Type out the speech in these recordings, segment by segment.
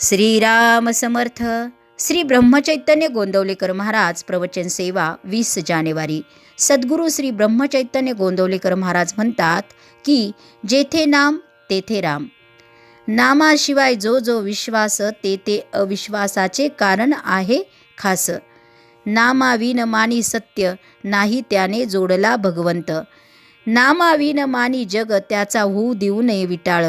श्रीराम समर्थ. श्री ब्रह्मचैतन्य गोंदवलेकर महाराज प्रवचन सेवा वीस जानेवारी. सद्गुरू श्री ब्रह्मचैतन्य गोंदवलेकर महाराज म्हणतात की जेथे नाम तेथे राम. नामाशिवाय जो जो विश्वास ते ते अविश्वासाचे कारण आहे खास. नामाविन मानी सत्य नाही त्याने जोडला भगवंत. नामाविन मानी जग त्याचा होऊ देऊ नये विटाळ.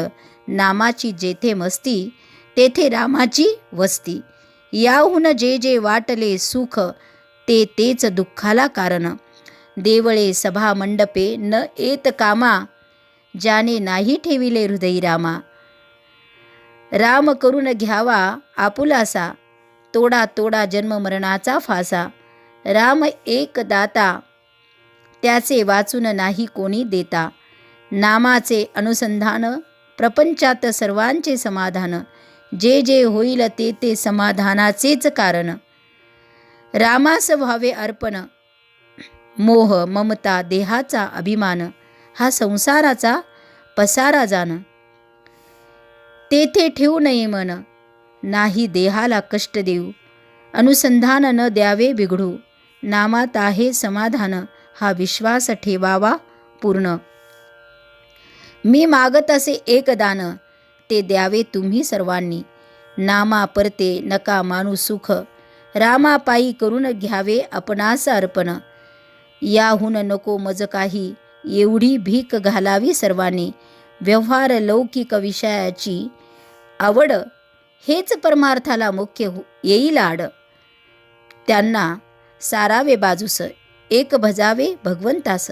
नामाची जेथे मस्ती तेथे रामाची वस्ती. याहून जे जे वाटले सुख ते तेच दुःखाला कारण. देवळे सभा मंडपे न येत कामा ज्याने नाही ठेविले हृदयी रामा राम करून घ्यावा आपुलासा तोडा तोडा जन्ममरणाचा फासा. राम एक दाता त्याचे वाचून नाही कोणी देता. नामाचे अनुसंधान प्रपंचात सर्वांचे समाधान. जे जे होईल ते ते समाधानाचेच कारण. रामास व्हावे अर्पण. मोह ममता देहाचा अभिमान हा संसाराचा पसारा जाण. तेथे ठेवू नये मन नाही देहाला कष्ट देऊ. अनुसंधान न द्यावे बिघडू नामात आहे समाधान हा विश्वास ठेवावा पूर्ण. मी मागत असे एक दान ते द्यावे तुम्ही सर्वांनी. नामा परते नका मानू सुख. रामापायी करून घ्यावे आपणास अर्पण. याहून नको मज काही एवढी भीक घालावी सर्वांनी. व्यवहार लौकिक विषयाची आवड हेच परमार्थाला मुख्य हो येईल आड. त्यांना सारावे बाजूस एक भजावे भगवंतास.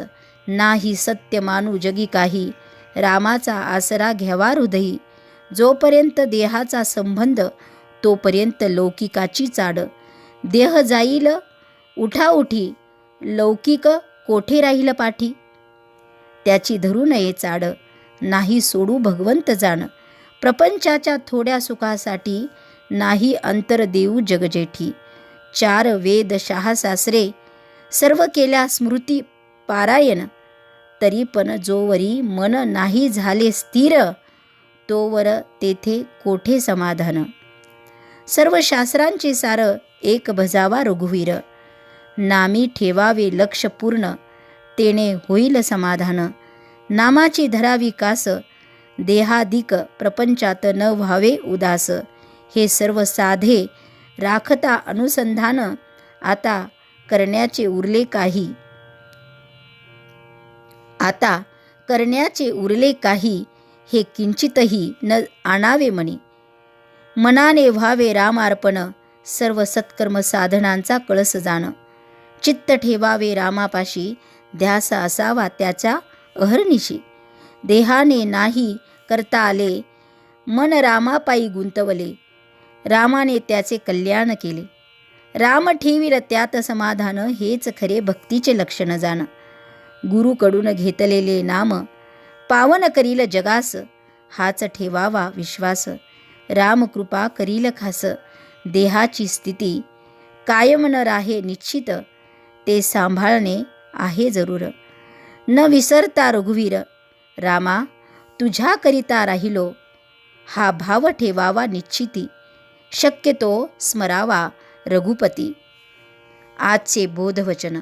नाही सत्य मानू जगी काही रामाचा आसरा घ्यावा हृदयी. जोपर्यंत देहाचा संबंध तोपर्यंत लौकिकाची चाड. देह जाईल उठाउठी लौकिक कोठे राहील पाठी? त्याची धरू नये चाड नाही सोडू भगवंत जाण. प्रपंचाच्या थोड्या सुखासाठी नाही अंतर देऊ जगजेठी. चार वेद शहासासरे सर्व केल्या स्मृती पारायण. तरी पण जोवरी मन नाही झाले स्थिर. तोवर तेथे कोठे समाधान? सर्व शास्त्रांचे सार एक भजावा रघुवीर. नामी ठेवावे लक्ष पूर्ण तेने होईल समाधान. नामाची धरावी कास देहाधिक प्रपंचात न व्हावे उदास. हे सर्व साधे राखता अनुसंधान आता करण्याचे उरले काही. आता करण्याचे उरले काही हे किंचितही न आणावे म्हणे. मनाने व्हावे रामार्पण सर्व सत्कर्म साधनांचा कळस जाणं. चित्त ठेवावे रामापाशी ध्यास असावा त्याच्या अहर्निशी देहाने नाही करता आले मन रामापायी गुंतवले. रामाने त्याचे कल्याण केले. राम ठेवील त्यात समाधान हेच खरे भक्तीचे लक्षण जाणं. गुरुकडून घेतलेले नाम पावन करील जगास. हाच ठेवावा विश्वास. रामकृपा करील खास. देहाची स्थिती कायम न राहे निश्चित. ते सांभाळणे आहे जरूर. न विसरता रघुवीर. रामा तुझ्याकरिता राहिलो. हा भाव ठेवावा निश्चिती. शक्यतो स्मरावा रघुपती. आजचे बोधवचन.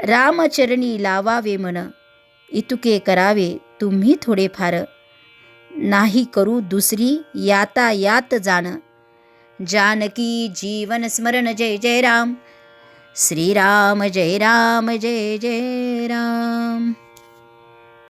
रामचरणी लावावे मन. इतुके करावे तुम्ही थोडेफार. नाही करू दुसरी याता यात जाण. जानकी जीवन स्मरण जय जय राम. श्रीराम जय राम जय जय राम.